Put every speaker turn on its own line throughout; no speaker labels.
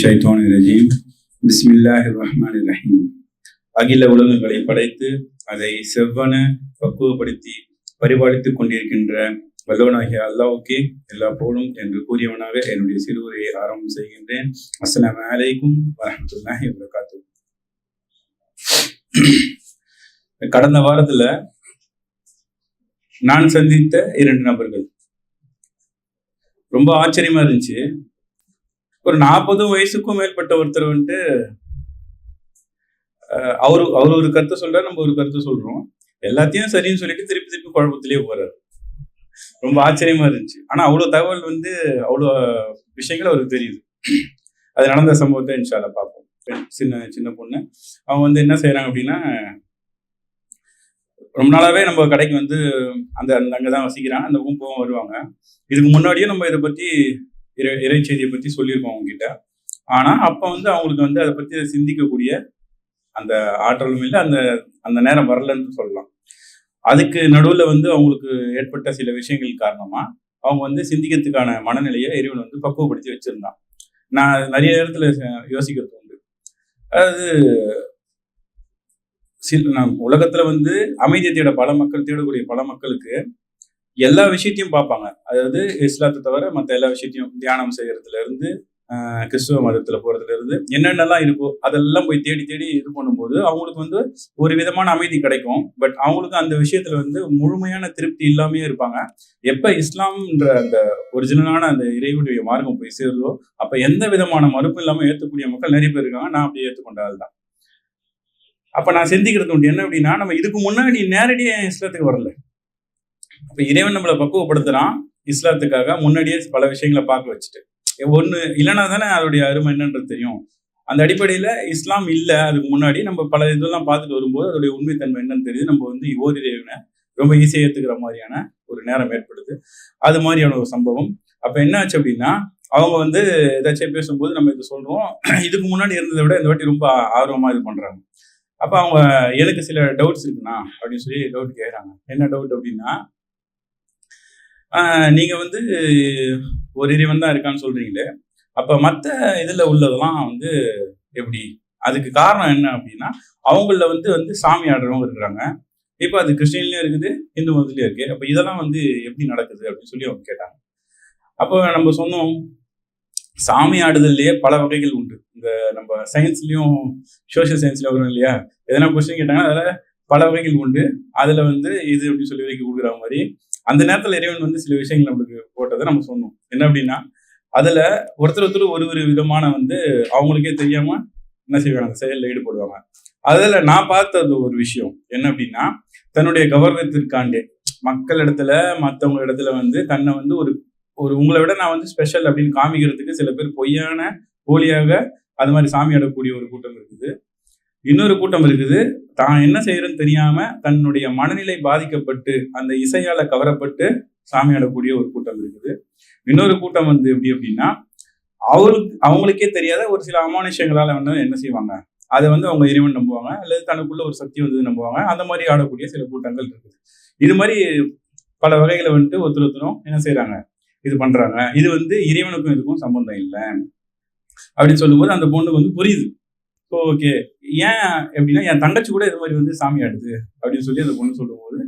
ஷைத்தோன் ரஜீம் பிஸ்மில்லாஹ் ரஹ்மான் ரஹீம் அகில உலகங்களை படைத்து அதை செவ்வன பக்குவப்படுத்தி பரிபாலித்துக் கொண்டிருக்கின்ற வல்லவனாகிய அல்லாவுக்கே எல்லா போலும் என்று கூறியவனாக என்னுடைய சிறுவரையை ஆரம்பம் செய்கின்றேன். அஸ்லாம் அலைக்கும் வரமத்துல்லாஹி வரகாத்து கடந்த வாரத்துல நான் சந்தித்த இரண்டு நபர்கள். ரொம்ப ஆச்சரியமா இருந்துச்சு. ஒரு நாற்பது வயசுக்கும் மேற்பட்ட ஒருத்தர் வந்துட்டு அவர் அவர் ஒரு கருத்தை சொல்றாரு நம்ம ஒரு கருத்தை சொல்றோம். எல்லாத்தையும் சரின்னு சொல்லிட்டு திருப்பி திருப்பி குழப்பத்திலேயே போறாரு. ரொம்ப ஆச்சரியமா இருந்துச்சு. ஆனா அவ்வளவு தகவல் வந்து அவ்வளோ விஷயங்கள் அவருக்கு தெரியுது. அது நடந்த சம்பவத்தை இன்ஷால பார்ப்போம். சின்ன சின்ன பொண்ணு. அவங்க வந்து என்ன செய்யறாங்க அப்படின்னா ரொம்ப நாளாவே நம்ம கடைக்கு வந்து அந்த அந்த அங்கதான் வசிக்கிறாங்க. அந்த ஊம் வருவாங்க. இதுக்கு முன்னாடியே நம்ம இதை பத்தி இறை இறை செய்தியை பத்தி சொல்லியிருக்கோம் அவங்க கிட்ட ஆனா அப்ப வந்து அவங்களுக்கு வந்து அதை பத்தி சிந்திக்கக்கூடிய அந்த ஆற்றலும் இல்லை அந்த அந்த நேரம் வரலன்னு சொல்லலாம். அதுக்கு நடுவுல வந்து அவங்களுக்கு ஏற்பட்ட சில விஷயங்கள் காரணமா அவங்க வந்து சிந்திக்கிறதுக்கான மனநிலையை இறைவன் வந்து பக்குவப்படுத்தி வச்சிருந்தான். நான் நிறைய நேரத்தில் யோசிக்கிறது உண்டு. அதாவது சில நம் உலகத்துல வந்து அமைதியை தேட பல மக்கள் தேடக்கூடிய பல மக்களுக்கு எல்லா விஷயத்தையும் பார்ப்பாங்க. அதாவது இஸ்லாத்தை தவிர மற்ற எல்லா விஷயத்தையும் தியானம் செய்யறதுல இருந்து கிறிஸ்துவ மதத்துல போறதுல இருந்து என்னென்னலாம் இருக்கோ அதெல்லாம் போய் தேடி தேடி இது பண்ணும்போது அவங்களுக்கு வந்து ஒரு விதமான அமைதி கிடைக்கும். பட் அவங்களுக்கு அந்த விஷயத்துல வந்து முழுமையான திருப்தி இல்லாமே இருப்பாங்க. எப்ப இஸ்லாம்ன்ற அந்த ஒரிஜினலான அந்த இறைவனுடைய மார்க்கம் போய் சேருதோ அப்ப எந்த விதமான மறுப்பும் இல்லாம ஏற்றக்கூடிய மக்கள் நிறைய பேர் இருக்காங்க. நான் அப்படி ஏற்றுக்கொண்ட ஆள் தான். அப்ப நான் சிந்திக்கிறது உண்டு. என்ன அப்படின்னா நம்ம இதுக்கு முன்னாடி நேரடியாக இஸ்லாத்துக்கு வரல? அப்ப இறைவன் நம்மளை பக்குவப்படுத்துறான் இஸ்லாத்துக்காக முன்னாடியே பல விஷயங்களை பார்க்க வச்சுட்டு. ஒண்ணு இல்லைன்னா தானே அதோடைய அருமை என்னன்றது தெரியும். அந்த அடிப்படையில இஸ்லாம் இல்லை அதுக்கு முன்னாடி நம்ம பல இதெல்லாம் பார்த்துட்டு வரும்போது அதோடைய உண்மைத்தன்மை என்னன்னு தெரியுது. நம்ம வந்து ஓர் இறைவனை ரொம்ப ஈஸியாக ஏற்றுக்கிற மாதிரியான ஒரு நேரம் ஏற்படுது. அது மாதிரியான ஒரு சம்பவம். அப்ப என்ன ஆச்சு அப்படின்னா அவங்க வந்து ஏதாச்சும் பேசும்போது நம்ம இது சொல்றோம். இதுக்கு முன்னாடி இருந்ததை விட இந்த வாட்டி ரொம்ப ஆர்வமா இது பண்றாங்க. அப்ப அவங்க எனக்கு சில டவுட்ஸ் இருக்குண்ணா அப்படின்னு சொல்லி டவுட் கேட்குறாங்க என்ன டவுட் அப்படின்னா நீங்கள் வந்து ஒரு இறைவன் தான் இருக்கான்னு சொல்கிறீங்களே அப்போ மற்ற இதில் உள்ளதெல்லாம் வந்து எப்படி? அதுக்கு காரணம் என்ன அப்படின்னா அவங்கள வந்து வந்து சாமி ஆடுறவங்க இருக்கிறாங்க. இப்போ அது கிறிஸ்டின்லேயும் இருக்குது இந்து மதத்துலேயும் இருக்குது அப்போ இதெல்லாம் வந்து எப்படி நடக்குது அப்படின்னு சொல்லி அவங்க கேட்டாங்க. அப்போ நம்ம சொன்னோம் சாமி ஆடுதல்லையே பல வகைகள் உண்டு. இந்த நம்ம சயின்ஸ்லேயும் சோஷியல் சயின்ஸ்ல வரும் இல்லையா? எதனா கொஸ்டின் கேட்டாங்கன்னா அதில் பல வகைகள் உண்டு. அதில் வந்து இது அப்படின்னு சொல்லி வரைக்கும் கொடுக்குற மாதிரி அந்த நேரத்துல இறைவன் வந்து சில விஷயங்கள் நம்மளுக்கு போட்டதை நம்ம சொன்னோம். என்ன அப்படின்னா அதுல ஒருத்தர் ஒருத்தர் ஒரு ஒரு விதமான வந்து அவங்களுக்கே தெரியாம என்ன செய்வாங்க? அந்த செயலில் ஈடுபடுவாங்க. அதுல நான் பார்த்தது ஒரு விஷயம். என்ன அப்படின்னா தன்னுடைய கௌரவத்திற்காண்டே மக்கள் இடத்துல மற்றவங்க இடத்துல வந்து தன்னை வந்து ஒரு ஒரு உங்களை விட நான் வந்து ஸ்பெஷல் அப்படின்னு காமிக்கிறதுக்கு சில பேர் பொய்யான போலியாக அது மாதிரி சாமி ஆடக்கூடிய ஒரு கூட்டம் இருக்குது. இன்னொரு கூட்டம் இருக்குது. தான் என்ன செய்யறன்னு தெரியாம தன்னுடைய மனநிலை பாதிக்கப்பட்டு அந்த இசையால கவரப்பட்டு சாமி ஆடக்கூடிய ஒரு கூட்டம் இருக்குது. இன்னொரு கூட்டம் வந்து எப்படி அப்படின்னா அவளுக்கு அவங்களுக்கே தெரியாத ஒரு சில அமானுஷங்களால வந்து என்ன செய்வாங்க? அதை வந்து அவங்க இறைவன் நம்புவாங்க அல்லது தனக்குள்ள ஒரு சக்தி வந்து நம்புவாங்க. அந்த மாதிரி ஆடக்கூடிய சில கூட்டங்கள் இருக்குது. இது மாதிரி பல வகைகளை வந்துட்டு ஒருத்தர் ஒருத்தரும் என்ன செய்யறாங்க இது பண்றாங்க. இது வந்து இறைவனுக்கும் இதுக்கும் சம்பந்தம் இல்லை. அப்படின்னு சொல்லும்போது அந்த பொண்ணுக்கு வந்து புரியுது. ஓகே ஏன் எப்படின்னா என் தங்கச்சி கூட இது மாதிரி வந்து சாமி ஆடுது அப்படின்னு சொல்லி அந்த பொண்ணு சொல்லும்போது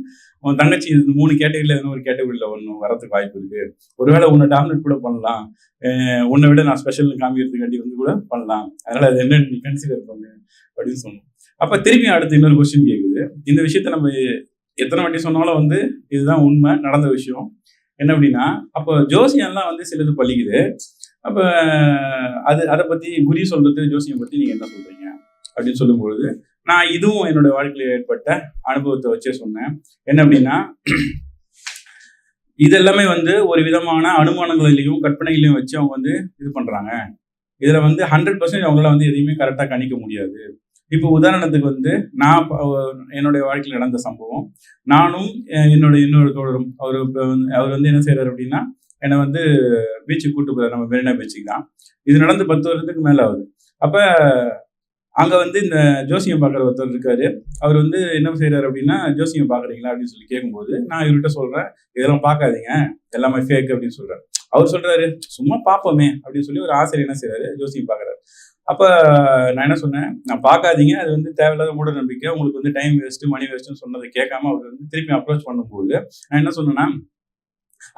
உன் தங்கச்சி இது மூணு கேட்டகரியில் எதுவும் ஒரு கேட்டகரியில் ஒன்று வரதுக்கு வாய்ப்பு இருக்கு. ஒருவேளை உன்னை டாமினேட் கூட பண்ணலாம். உன்னை விட நான் ஸ்பெஷல் காமிக்கிறதுக்காண்டி வந்து கூட பண்ணலாம். அதனால அது என்ன நீ கன்சிடர் பண்ணு அப்படின்னு சொன்னோம். அப்போ திரும்பி அடுத்து இன்னொரு கொஸ்டின் கேட்குது இந்த விஷயத்த நம்ம எத்தனை வாட்டி சொன்னாலும் வந்து இதுதான் உண்மை நடந்த விஷயம். என்ன அப்படின்னா அப்போ ஜோசியம்லாம் வந்து சிலது பழிக்குது. அப்போ அது அதை பற்றி குறி சொல்கிறது ஜோசியம் பற்றி நீங்கள் என்ன சொல்கிறீங்க அப்படின்னு சொல்லும்பொழுது நான் இதுவும் என்னோட வாழ்க்கையில் ஏற்பட்ட அனுபவத்தை வச்சே சொன்னேன். என்ன அப்படின்னா இதெல்லாமே வந்து ஒரு விதமான அனுமானங்களிலையும் கற்பனைகளையும் வச்சு அவங்க வந்து இது பண்ணுறாங்க இதில் வந்து ஹண்ட்ரட் பர்சன்ட் அவங்களால வந்து எதையுமே கரெக்டாக கணிக்க முடியாது. இப்போ உதாரணத்துக்கு வந்து நான் என்னுடைய வாழ்க்கையில் நடந்த சம்பவம். நானும் என்னோட என்னுடைய இன்னொரு தோழரும் அவர் இப்போ வந்து அவர் வந்து என்ன செய்கிறார் அப்படின்னா என்னை வந்து பீச்சுக்கு கூட்டு போகிறார் நம்ம மெரினா பீச்சுக்கு தான். இது நடந்து பத்து வருஷத்துக்கு மேலே ஆகுது அப்போ அங்க வந்து இந்த ஜோசியம் பார்க்குற ஒருத்தர் இருக்காரு. அவர் வந்து என்ன செய்கிறாரு அப்படின்னா ஜோசியம் பாக்குறீங்களா? அப்படின்னு சொல்லி கேட்கும்போது நான் இவர்கிட்ட சொல்றேன். இதெல்லாம் பார்க்காதீங்க எல்லாமே ஃபேக் அப்படின்னு சொல்றேன் அவர் சொல்றாரு சும்மா பார்ப்போமே அப்படின்னு சொல்லி ஒரு ஆசிரியர் என்ன செய்கிறாரு ஜோசியம் பார்க்குறாரு அப்ப நான் என்ன சொன்னேன்? நான் பார்க்காதீங்க அது வந்து தேவையில்லாத மூட நம்பிக்கை. உங்களுக்கு வந்து டைம் வேஸ்ட் மணி வேஸ்ட்னு சொன்னதை கேட்காம அவர் வந்து திருப்பி அப்ரோச் பண்ணும்போது நான் என்ன சொன்னேன்னா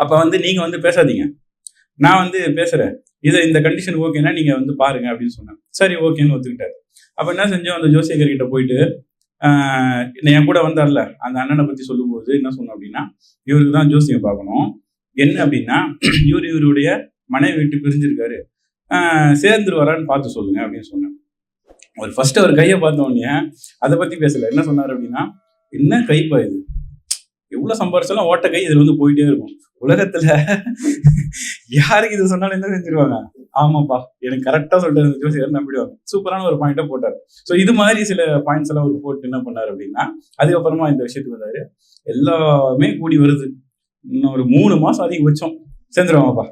அப்ப வந்து நீங்க வந்து பேசாதீங்க. நான் வந்து பேசுறேன். இதை இந்த கண்டிஷன் ஓகேனா நீங்க வந்து பாருங்க அப்படின்னு சொன்னேன் சரி ஓகேன்னு ஒத்துக்கிட்டாரு. அப்ப என்ன செஞ்சோம்? அந்த ஜோசியகர் கிட்ட போயிட்டு என் கூட வந்தார்ல அந்த அண்ணனை பத்தி சொல்லும்போது என்ன சொன்னோம் அப்படின்னா இவருக்கு தான் ஜோசியம் பார்க்கணும். என்ன அப்படின்னா இவர் இவருடைய மனைவி விட்டு பிரிஞ்சிருக்காரு. ஆஹ் சேர்ந்துருவாரான்னு பார்த்து சொல்லுங்க அப்படின்னு சொன்னேன் அவர் ஃபர்ஸ்ட் அவர் கையை பார்த்தோடனே அதை பத்தி பேசல. என்ன சொன்னார் அப்படின்னா என்ன கைப்பா இது? எவ்வளவு சம்பாரிச்சாலும் ஓட்ட கை இதுல வந்து போயிட்டே இருக்கும். உலகத்துல யாருக்கு இது சொன்னாலும் என்ன செஞ்சிருவாங்க? ஆமாப்பா எனக்கு கரெக்டா சொல்லிட்டு ஜோசியர் நம்பிடுவாங்க? சூப்பரான ஒரு பாயிண்ட்டை போட்டார். ஸோ இது மாதிரி சில பாயிண்ட்ஸ் எல்லாம் ஒரு போட்டு என்ன பண்ணாரு அப்படின்னா அதுக்கப்புறமா இந்த விஷயத்துக்கு வந்தாரு. எல்லாமே கூடி வருது. இன்னும் ஒரு மூணு மாசம் அதிகபட்சம் சேர்ந்துருவாங்கப்பா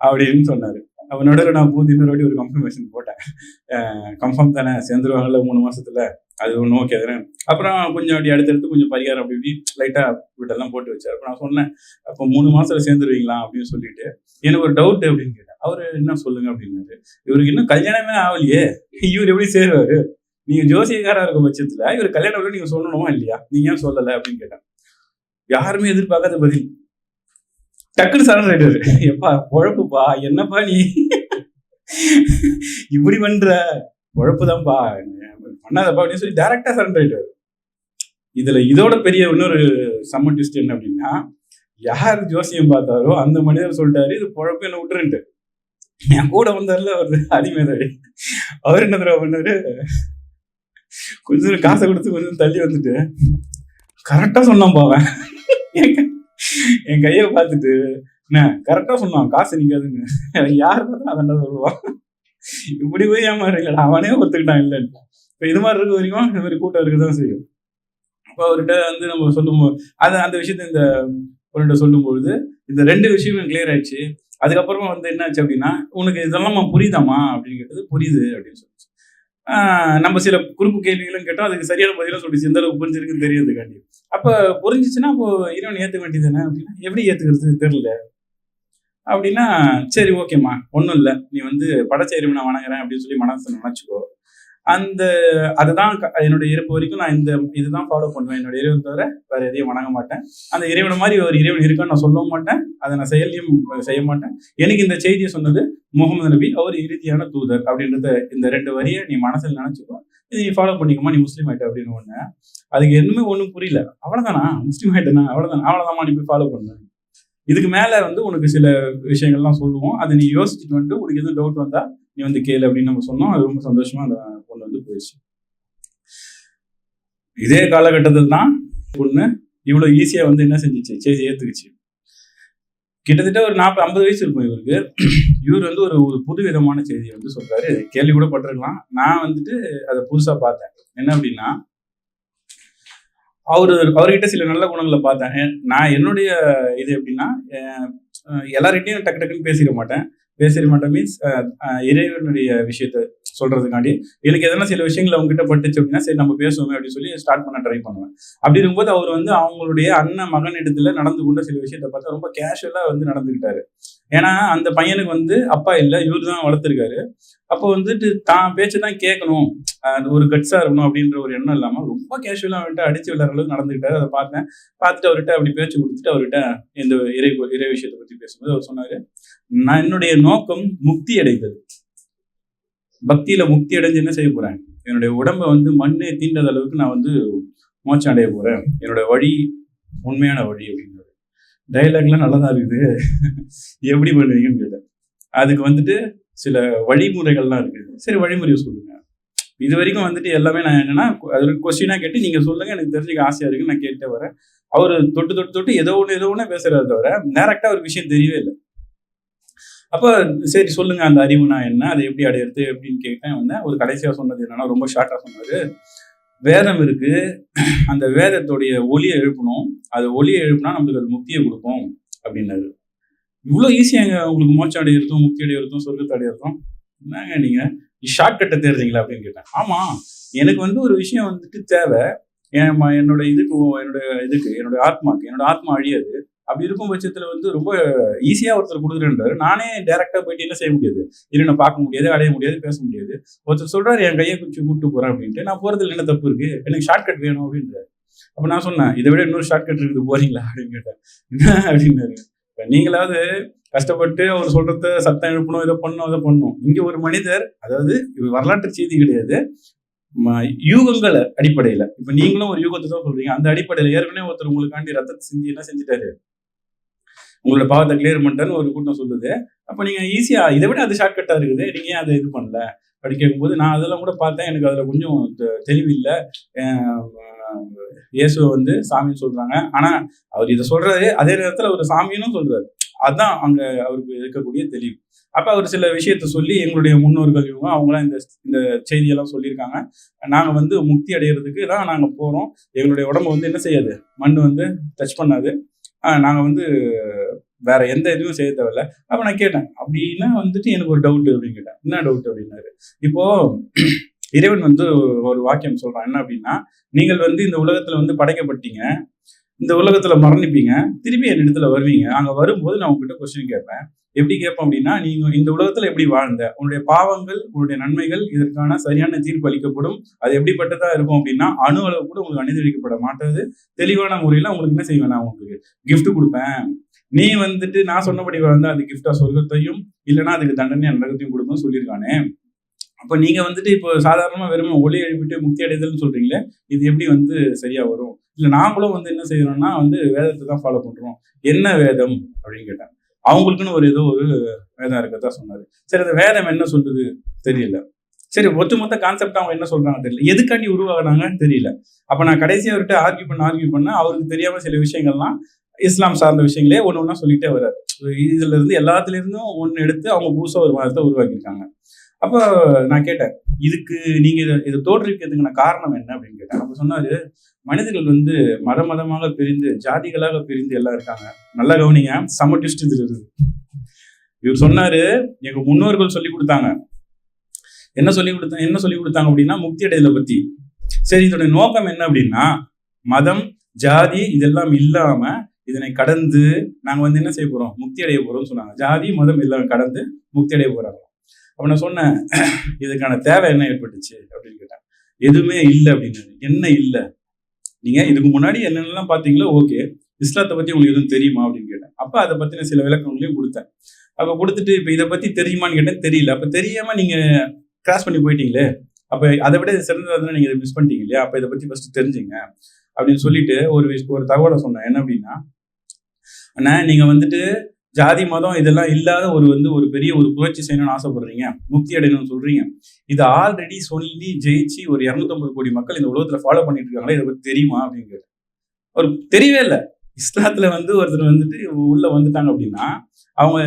அப்படின்னு சொன்னாரு. அவனோட நான் பூந்து இன்னொரு வாட்டி ஒரு கன்ஃபர்மேஷன் போட்டேன். கன்ஃபார்ம் தானே சேர்ந்துருவாங்கல்ல மூணு மாசத்துல? அது ஒன்றும் ஓகே தானே? அப்புறம் கொஞ்சம் அப்படி அடுத்தடுத்து கொஞ்சம் பரிகாரம் அப்படி இப்படி லைட்டாக வீட்டெல்லாம் போட்டு வச்சார். அப்போ நான் சொன்னேன் அப்போ மூணு மாதத்தில் சேர்ந்துருவீங்களா? அப்படின்னு சொல்லிட்டு. எனக்கு ஒரு டவுட் அப்படின்னு கேட்டேன். அவர் என்ன சொல்லுங்க அப்படின்னாரு. இவருக்கு இன்னும் கல்யாணமே ஆகலையே. இவர் எப்படி சேருவாரு? நீங்க ஜோசியக்காரா இருக்க பட்சத்துல இவர் கல்யாணம் ஆகல நீங்க சொல்லணுமா இல்லையா? நீங்க ஏன் சொல்லலை? அப்படின்னு கேட்டேன். யாருமே எதிர்பார்க்காத பதில். டக்குனு சரண் ஆயிட்டாரு. எப்பா உழப்புப்பா. என்னப்பா நீ? இப்படி பண்ற? பொழப்புதான்ப்பா பண்ணாதப்பா அப்படின்னு சொல்லி டேரக்டா சரண்டர் ஆயிட்டாரு. இதுல இதோட பெரிய இன்னொரு சம்ம ட்விஸ்ட் என்ன அப்படின்னா யார் ஜோசியம் பார்த்தாரோ அந்த மனிதர் சொல்லிட்டாரு இது பொழப்பு என்ன விட்டுருன்ட்டு. என் கூட வந்தார்ல அவர் அதிமேதாவி அவர் என்ன தடவை பண்ணாரு? கொஞ்சம் காசை கொடுத்து கொஞ்சம் தள்ளி வந்துட்டு கரெக்டா சொன்னான் பாவன் என் கையை பார்த்துட்டு என்ன கரெக்டா சொன்னான் காசு நிக்காதுன்னு. யார் பார்த்தா அதான் சொல்லுவான். இப்படி போய் ஏமாறுங்களா அவனே ஒத்துக்கிட்டான் இல்லைன்னு. இப்போ இது மாதிரி இருக்க வரைக்கும் இந்த மாதிரி கூட்டம் இருக்கதான் செய்யும். இப்போ அவர்கிட்ட வந்து நம்ம சொல்லும்போது அது அந்த விஷயத்த இந்த அவர்கிட்ட சொல்லும்பொழுது இந்த ரெண்டு விஷயமும் கிளியர் ஆயிடுச்சு. அதுக்கப்புறமா வந்து என்னாச்சு அப்படின்னா உனக்கு இதெல்லாம் புரியுதாமா அப்படின்னு கேட்டது புரியுது அப்படின்னு சொல்லிச்சு. நம்ம சில குறுப்பு கேள்விகளும் கேட்டோம் அதுக்கு சரியான பதிலும் சொல்லிச்சு. எந்த அளவுக்கு புரிஞ்சிருக்குன்னு தெரியுதுக்காண்டி அப்போ புரிஞ்சிச்சுன்னா அப்போ இறைவன் ஏத்துக்க வேண்டியது அப்படின்னா எப்படி ஏற்றுக்கிறது தெரியல. அப்படின்னா சரி ஓகேம்மா. ஒன்றும் இல்லை. நீ வந்து படைச்ச இறைவனை வணங்குறேன் அப்படின்னு சொல்லி மனசை நினச்சிக்கோ. அந்த அதுதான் க- என்னோட இருப்பு வரைக்கும் நான் இந்த இதுதான் ஃபாலோ பண்ணுவேன். என்னோட இறைவன் தவிர வேற எதையும் வணங்க மாட்டேன். அந்த இறைவனை மாதிரி ஒரு இறைவன் இருக்கான்னு நான் சொல்லவும் மாட்டேன். அதை நான் செயலையும் செய்ய மாட்டேன். எனக்கு இந்த செய்தியை சொன்னது முகமது நபி அவர் இறுதியான தூதர் அப்படின்றத இந்த ரெண்டு வரியை நீ மனசில் நினைச்சுக்கோ. இது நீ ஃபாலோ பண்ணிக்கமா நீ முஸ்லீம் ஆயிட்ட அப்படின்னு ஒன்று அதுக்கு எதுவுமே ஒன்றும் புரியல. அவ்வளோதானா முஸ்லீம் ஆயிட்டேனா? அவ்வளோதானா அவ்வளவுதாம்மா நீ போய் ஃபாலோ பண்ணுவேன் இதுக்கு மேல வந்து உனக்கு சில விஷயங்கள்லாம் சொல்லுவோம். அதை நீ யோசிச்சுட்டு வந்து உனக்கு எதுவும் டவுட் வந்தா நீ வந்து கேளு அப்படின்னு நம்ம சொன்னோம். அது ரொம்ப சந்தோஷமா அந்த பொண்ணு வந்து போயிடுச்சு. இதே காலகட்டத்தில் தான் பொண்ணு இவ்வளோ ஈஸியாக வந்து என்ன செஞ்சிச்சு? சரி ஏற்றுக்குச்சு கிட்டத்தட்ட ஒரு நாற்பது ஐம்பது வயசு இருக்கும் இவருக்கு. இவர் வந்து ஒரு ஒரு புது விதமான செய்தியை வந்து சொல்றாரு. கேள்வி கூட பட்டிருக்கலாம். நான் வந்துட்டு அதை புதுசாக பார்த்தேன். என்ன அப்படின்னா அவரு அவர்கிட்ட சில நல்ல குணங்களை பார்த்தேன். நான் என்னுடைய இது எப்படின்னா எல்லார்கிட்டையும் டக்கு டக்குன்னு பேசிட மாட்டேன். பேசிட மாட்டோம் மீன்ஸ் இறைவனுடைய விஷயத்த சொல்றதுக்காண்டி எனக்கு எதனா சில விஷயங்கள் அவங்க கிட்ட பட்டுச்சு அப்படின்னா சரி நம்ம பேசுவோமே அப்படின்னு சொல்லி ஸ்டார்ட் பண்ண ட்ரை பண்ணுவேன். அப்படி இருக்கும்போது அவர் வந்து அவங்களுடைய அண்ணன் மகன் இடத்துல நடந்து கொண்ட சில விஷயத்த பார்த்தா ரொம்ப கேஷுவலா வந்து நடந்துக்கிட்டாரு. ஏன்னா அந்த பையனுக்கு வந்து அப்பா இல்லை இவர் தான் வளர்த்துருக்காரு. அப்போ வந்துட்டு தான் பேச்சு தான் கேட்கணும். அந்த ஒரு கட்ஸாக இருக்கணும் அப்படின்ற ஒரு எண்ணம் இல்லாமல் ரொம்ப கேஷுவலாக அவர்கிட்ட அடிச்சு விளையாடுற அளவுக்கு நடந்துக்கிட்டாரு அதை பார்த்தேன். பார்த்துட்டு அவர்கிட்ட அப்படி பேச்சு கொடுத்துட்டு அவர்கிட்ட இந்த இறை இறை விஷயத்தை பற்றி பேசும்போது அவர் சொன்னார் நான் என்னுடைய நோக்கம் முக்தி அடைந்தது பக்தியில முக்தி அடைஞ்சு என்ன செய்ய போறேன்? என்னுடைய உடம்பை வந்து மண்ணே தீண்டாத அளவுக்கு நான் வந்து மோச்சம் அடைய போறேன். என்னோட வழி உண்மையான வழி அப்படின்னு டைலாக்லாம் நல்லா தான் இருக்குது. எப்படி பண்ணுவீங்கன்னு கேட்டேன். அதுக்கு வந்துட்டு சில வழிமுறைகள்லாம் இருக்குது. சரி வழிமுறையை சொல்லுங்க. இது வரைக்கும் வந்துட்டு எல்லாமே நான் என்னன்னா அதில் கொஸ்டினாக கேட்டு நீங்கள் சொல்லுங்கள் எனக்கு தெரிஞ்சுக்க ஆசையாக இருக்குன்னு நான் கேட்டே வரேன். அவர் தொட்டு தொட்டு தொட்டு ஏதோ ஒன்று ஏதோ ஒன்று பேசுகிறத தவிர டேரெக்டாக ஒரு விஷயம் தெரியவே இல்லை. அப்போ சரி சொல்லுங்கள் அந்த அறிவு நான் என்ன அதை எப்படி அடையிறது எப்படின்னு கேட்டேன். வந்தேன் ஒரு கடைசியாக சொன்னது என்னன்னா ரொம்ப ஷார்ட்டாக சொன்னார். வேதம் இருக்கு. அந்த வேதத்துடைய ஒலியை எழுப்பணும். அது ஒலியை எழுப்புனா நம்மளுக்கு அது முக்தியை கொடுக்கும் அப்படின்னாரு. இவ்வளோ ஈஸியாங்க உங்களுக்கு மோச்சம் அடையிறதும் முக்தி அடையிறதும் சொர்க்கத்தை அடையிறதும் என்னங்க நீங்கள் ஷார்ட் கட்டை தேடுறீங்களா அப்படின்னு கேட்டேன். ஆமாம் எனக்கு வந்து ஒரு விஷயம் வந்துட்டு தேவை. என்னோட இதுக்கு என்னோட இதுக்கு என்னோட ஆத்மாக்கு என்னோட ஆத்மா அழியாது. அப்படி இருக்கும் பட்சத்தில் வந்து ரொம்ப ஈஸியாக ஒருத்தர் கொடுக்குறேன்றாரு. நானே டேரெக்டாக போயிட்டு என்ன செய்ய முடியாது? இல்லை நான் பார்க்க முடியாது அடைய முடியாது பேச முடியாது. ஒருத்தர் சொல்றாரு என் கையை குச்சி கூப்பிட்டு போகிறேன் அப்படின்ட்டு. நான் போகிறதுல என்ன தப்பு இருக்கு? எனக்கு ஷார்ட்கட் வேணும் அப்படின்றாரு. அப்ப நான் சொன்னேன் இதை விட இன்னொரு ஷார்ட்கட் இருக்குது போறீங்களா? அப்படின்னு கேட்டேன். என்ன? அப்படின்னாரு. இப்போ நீங்களாவது கஷ்டப்பட்டு அவர் சொல்கிறத சத்தம் எழுப்பணும் இதை பண்ணணும் இதை பண்ணணும். இங்கே ஒரு மனிதர் அதாவது வரலாற்று செய்தி கிடையாது. யூகங்கள் அடிப்படையில். இப்போ நீங்களும் ஒரு யூகத்தை தான் சொல்றீங்க. அந்த அடிப்படையில் ஏற்கனவே ஒருத்தர் உங்களுக்காண்டி ரத்தத்தை சிந்தி என்ன செஞ்சுட்டாரு? உங்களோட பாவத்தை கிளியர் பண்ணிட்டேன்னு ஒரு கூட்டம் சொல்லுது. அப்போ நீங்கள் ஈஸியாக இதை விட அது ஷார்ட்கட்டாக இருக்குது. நீங்கள் ஏன் அதை இது பண்ணல? அப்படி கேட்கும்போது நான் அதெல்லாம் கூட பார்த்தேன். எனக்கு அதில் கொஞ்சம் தெளிவில்லை. தெளிவு இல்லை இயேசுவை வந்து சாமின்னு சொல்கிறாங்க ஆனால் அவர் இதை சொல்கிறாரு அதே நேரத்தில் ஒரு சாமின்னு சொல்கிறார் அதுதான் அங்கே அவருக்கு இருக்கக்கூடிய தெளிவு. அப்போ அவர் சில விஷயத்த சொல்லி எங்களுடைய முன்னோர்கள் இவங்க அவங்களாம் இந்த இந்த செய்தியெல்லாம் சொல்லியிருக்காங்க. நாங்கள் வந்து முக்தி அடைகிறதுக்கு தான் நாங்கள் போகிறோம் எங்களுடைய உடம்பு வந்து என்ன செய்யாது? மண் வந்து டச் பண்ணாது. ஆஹ் நாங்க வந்து வேற எந்த இதுவும் செய்ய தேவையில்ல. அப்ப நான் கேட்டேன் அப்படின்னா வந்துட்டு எனக்கு ஒரு டவுட் அப்படின்னு கேட்டேன். என்ன டவுட் அப்படின்னாரு. இப்போ இறைவன் வந்து ஒரு வாக்கியம் சொல்றான். என்ன அப்படின்னா நீங்கள் வந்து இந்த உலகத்துல வந்து படைக்கப்பட்டீங்க. இந்த உலகத்துல மரணிப்பீங்க. திருப்பி என் இடத்துல வருவீங்க. அங்க வரும்போது நான் உங்ககிட்ட கொஸ்டின் கேட்பேன். எப்படி கேட்பேன் அப்படின்னா நீங்க இந்த உலகத்துல எப்படி வாழ்ந்த உன்னுடைய பாவங்கள் உன்னுடைய நன்மைகள் இதற்கான சரியான தீர்ப்பு அளிக்கப்படும். அது எப்படிப்பட்டதா இருக்கும் அப்படின்னா அணு அளவு கூட உங்களுக்கு அனுமதிக்கப்பட மாட்டது தெளிவான முறையில உங்களுக்கு என்ன செய்வேன்? நான் உங்களுக்கு கிஃப்ட் கொடுப்பேன். நீ வந்துட்டு நான் சொன்னபடி வந்து அது கிஃப்டா சொர்க்கத்தையும் இல்லைன்னா அதுக்கு தண்டனை நரகத்தையும் கொடுக்கும் சொல்லியிருக்கானே. அப்ப நீங்க வந்துட்டு இப்போ சாதாரணமா வெறும் ஒளி எழுப்பிட்டு முக்தி அடைதல்னு சொல்றீங்களே இது எப்படி வந்து சரியா வரும்? இல்லை நாமளும் வந்து என்ன செய்யறோம்னா வந்து வேதத்தை தான் ஃபாலோ பண்றோம். என்ன வேதம்? அப்படின்னு கேட்டேன் அவங்களுக்குன்னு ஒரு ஏதோ ஒரு வேதம் இருக்கதான் சொன்னாரு. சரி அந்த வேதம் என்ன சொல்லுது தெரியல. சரி ஒட்டுமொத்த கான்செப்ட் அவங்க என்ன சொல்றாங்க தெரியல. எதுக்காண்டி உருவாகுனாங்கன்னு தெரியல. அப்ப நான் கடைசியா அவர்கிட்ட ஆர்கியூ பண்ண ஆர்கியூ பண்ண அவருக்கு தெரியாம சில விஷயங்கள்லாம் இஸ்லாம் சார்ந்த விஷயங்களே ஒன்று ஒன்றா சொல்லிட்டே வர்றாரு. இதுல இருந்து எல்லாத்துல இருந்தும் ஒன்று எடுத்து அவங்க புதுசாக ஒரு மதத்தை உருவாக்கியிருக்காங்க. அப்போ நான் கேட்டேன் இதுக்கு நீங்க இதை இதை தோற்றுவிக்கிறதுக்கான காரணம் என்ன அப்படின்னு கேட்டேன். அப்ப சொன்னாரு மனிதர்கள் வந்து மத மதமாக பிரிந்து ஜாதிகளாக பிரிந்து எல்லாம் இருக்காங்க. நல்லா கவனிங்க சம டிஸ்ட் இதுல இருக்குது இவர் சொன்னாரு எங்க முன்னோர்கள் சொல்லி கொடுத்தாங்க. என்ன சொல்லி கொடுத்தாங்க என்ன சொல்லி கொடுத்தாங்க அப்படின்னா முக்தி அடைதலை பத்தி. சரி இதோட நோக்கம் என்ன அப்படின்னா மதம் ஜாதி இதெல்லாம் இல்லாம இதனை கடந்து நாங்க வந்து என்ன செய்ய போறோம்? முக்தி அடைய போறோம்னு சொன்னாங்க. ஜாதி மதம் எல்லாம் கடந்து முக்தி அடைய போறாங்க. அப்ப நான் சொன்னேன் இதுக்கான தேவை என்ன ஏற்பட்டுச்சு? அப்படின்னு கேட்டேன் எதுவுமே இல்லை அப்படின்னு. என்ன இல்லை? நீங்க இதுக்கு முன்னாடி என்னென்னலாம் பாத்தீங்களோ ஓகே. இஸ்லாத்தை பத்தி உங்களுக்கு எதுவும் தெரியுமா அப்படின்னு கேட்டேன். அப்ப அதை பத்தின சில விளக்கங்களையும் கொடுத்தேன். அப்ப கொடுத்துட்டு இப்ப இதை பத்தி தெரியுமான்னு கேட்டேன். தெரியல. அப்ப தெரியாம நீங்க கிராஸ் பண்ணி போயிட்டீங்களே. அப்ப அதை விட இது நீங்கள் நீங்க இதை மிஸ் பண்ணிட்டீங்க இல்லையா? அப்ப இதை பத்தி ஃபர்ஸ்ட் தெரிஞ்சுங்க அப்படின்னு சொல்லிட்டு ஒரு ஒரு தகவலை சொன்னேன். என்ன அப்படின்னா அண்ணா நீங்க வந்துட்டு ஜாதி மதம் இதெல்லாம் இல்லாத ஒரு வந்து ஒரு பெரிய ஒரு புரட்சி செய்யணும்னு ஆசைப்படுறீங்க. முக்தி அடையணும்னு சொல்றீங்க. இது ஆல்ரெடி சொல்லி ஜெயிச்சு ஒரு 250 கோடி மக்கள் இந்த உலகத்துல ஃபாலோ பண்ணிட்டு இருக்காங்களே? இதை பத்தி தெரியுமா? அப்படின்னு ஒரு தெரியவே இல்லை. இஸ்லாத்துல வந்து ஒருத்தர் வந்துட்டு உள்ள வந்துட்டாங்க அப்படின்னா அவங்க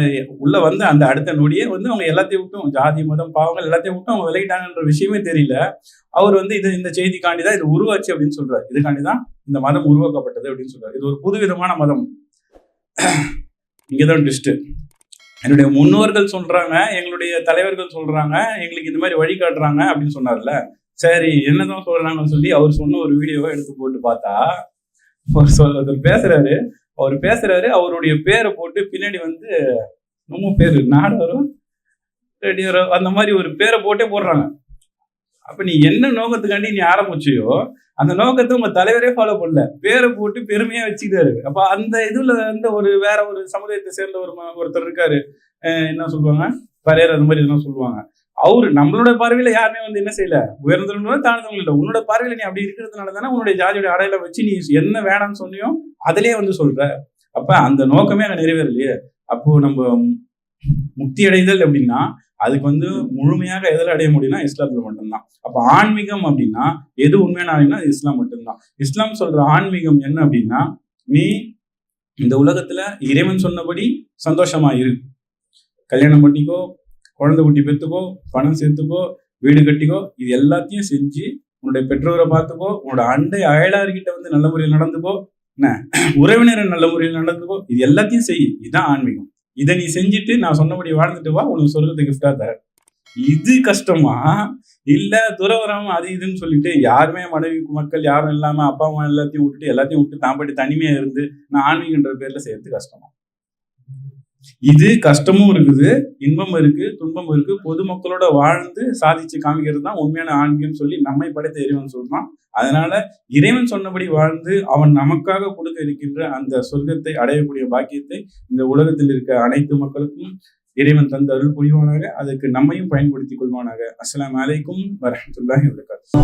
உள்ள வந்து அந்த அடுத்த நொடியே வந்து அவங்க எல்லாத்தையும் விட்டும் ஜாதி மதம் பாவங்கள் எல்லாத்தையும் விட்டும் அவங்க விலகிட்டாங்கன்ற விஷயமே தெரியல. அவர் வந்து இது இந்த செய்திக்காண்டி தான் இது உருவாச்சு அப்படின்னு சொல்றாரு. இதுக்காண்டி தான் இந்த மதம் உருவாக்கப்பட்டது அப்படின்னு சொல்றாரு. இது ஒரு புதுவிதமான மதம். இங்கதான் ட்விஸ்ட் என்னுடைய முன்னோர்கள் சொல்றாங்க எங்களுடைய தலைவர்கள் சொல்றாங்க எங்களுக்கு இந்த மாதிரி வழி காட்டுறாங்க அப்படின்னு சொன்னார்ல. சரி என்னதான் சொல்றாங்கன்னு சொல்லி அவர் சொன்ன ஒரு வீடியோவை எடுத்து போட்டு பார்த்தா அவர் சொல் அவர் பேசுறாரு. அவர் பேசுறாரு அவருடைய பேரை போட்டு பின்னாடி வந்து நம்ம பேரு நாடாரும் ரெடியாரோ அந்த மாதிரி ஒரு பேரை போட்டே போடுறாங்க. அப்ப நீ என்ன நோக்கத்துக்காண்டி நீ ஆரம்பிச்சியோ அந்த நோக்கத்தை உங்க தலைவரே ஃபாலோ பண்ணல. பேரை போட்டு பெருமையா வச்சுக்கிட்டாரு. அப்ப அந்த இதுல வந்து ஒரு வேற ஒரு சமுதாயத்தை சேர்ந்த ஒரு ஒருத்தர் இருக்காரு. அஹ் என்ன சொல்லுவாங்க? பரையர் அந்த மாதிரி இதெல்லாம் சொல்லுவாங்க. அவரு நம்மளோட பார்வையில யாருமே வந்து என்ன செய்யல? உயர்ந்தவங்களும் தாழ்ந்தவங்க இல்லை. உன்னோட பார்வையில நீ அப்படி இருக்கிறதுனால தானே உன்னுடைய ஜாதியோட அடையில வச்சு நீ என்ன வேணாம்னு சொன்னியோ அதிலே வந்து சொல்ற. அப்ப அந்த நோக்கமே அங்க நிறைவேறலையே. அப்போ நம்ம முக்தி அடைதல் அப்படின்னா அதுக்கு வந்து முழுமையாக எதில் அடைய முடியும்னா இஸ்லாத்துல மட்டும்தான். அப்போ ஆன்மீகம் அப்படின்னா எது உண்மையான ஆன்மீகம்னா அது இஸ்லாம் மட்டும்தான். இஸ்லாம் சொல்ற ஆன்மீகம் என்ன அப்படின்னா நீ இந்த உலகத்துல இறைவன் சொன்னபடி சந்தோஷமா இரு. கல்யாணம் பண்ணிக்கோ குழந்தை குட்டி பெற்றுக்கோ பணம் சேர்த்துக்கோ வீடு கட்டிக்கோ இது எல்லாத்தையும் செஞ்சு உன்னுடைய பெற்றோரை பார்த்துக்கோ உன்னோட அண்டை அயலார்கிட்ட வந்து நல்ல முறையில் நடந்துக்கோ என்ன உறவினரை நல்ல முறையில் நடந்துக்கோ இது எல்லாத்தையும் செய். இதுதான் ஆன்மீகம். இதை நீ செஞ்சுட்டு நான் சொன்னபடி வாழ்ந்துட்டு வா உனக்கு சொல்றதுக்கு கிஃப்டா தரேன். இது கஷ்டமா? இல்ல துறவரம் அது இதுன்னு சொல்லிட்டு யாருமே மனைவி மக்கள் யாரும் இல்லாம அப்பா அம்மா எல்லாத்தையும் விட்டுட்டு எல்லாத்தையும் விட்டு தான் தனிமையா இருந்து நான் ஆன்மீகன்ற பேர்ல செய்யறது கஷ்டமா? இது கஷ்டமும் இருக்குது இன்பம் இருக்கு துன்பம் இருக்கு. பொதுமக்களோட வாழ்ந்து சாதிச்சு காமிக்கிறது தான் உண்மையான ஆன்மீகம் சொல்லி நம்மை படைத்த இறைவன் சொல்றான். அதனால இறைவன் சொன்னபடி வாழ்ந்து அவன் நமக்காக கொடுக்க இருக்கின்ற அந்த சொர்க்கத்தை அடையக்கூடிய பாக்கியத்தை இந்த உலகத்தில் இருக்க அனைத்து மக்களுக்கும் இறைவன் தந்த அருள் புரிவானாக. அதுக்கு நம்மையும் பயன்படுத்திக் கொள்வானாக. அஸ்லாம் வலைக்கும் வரமத்துல்லாஹி வபரகாத்துஹு.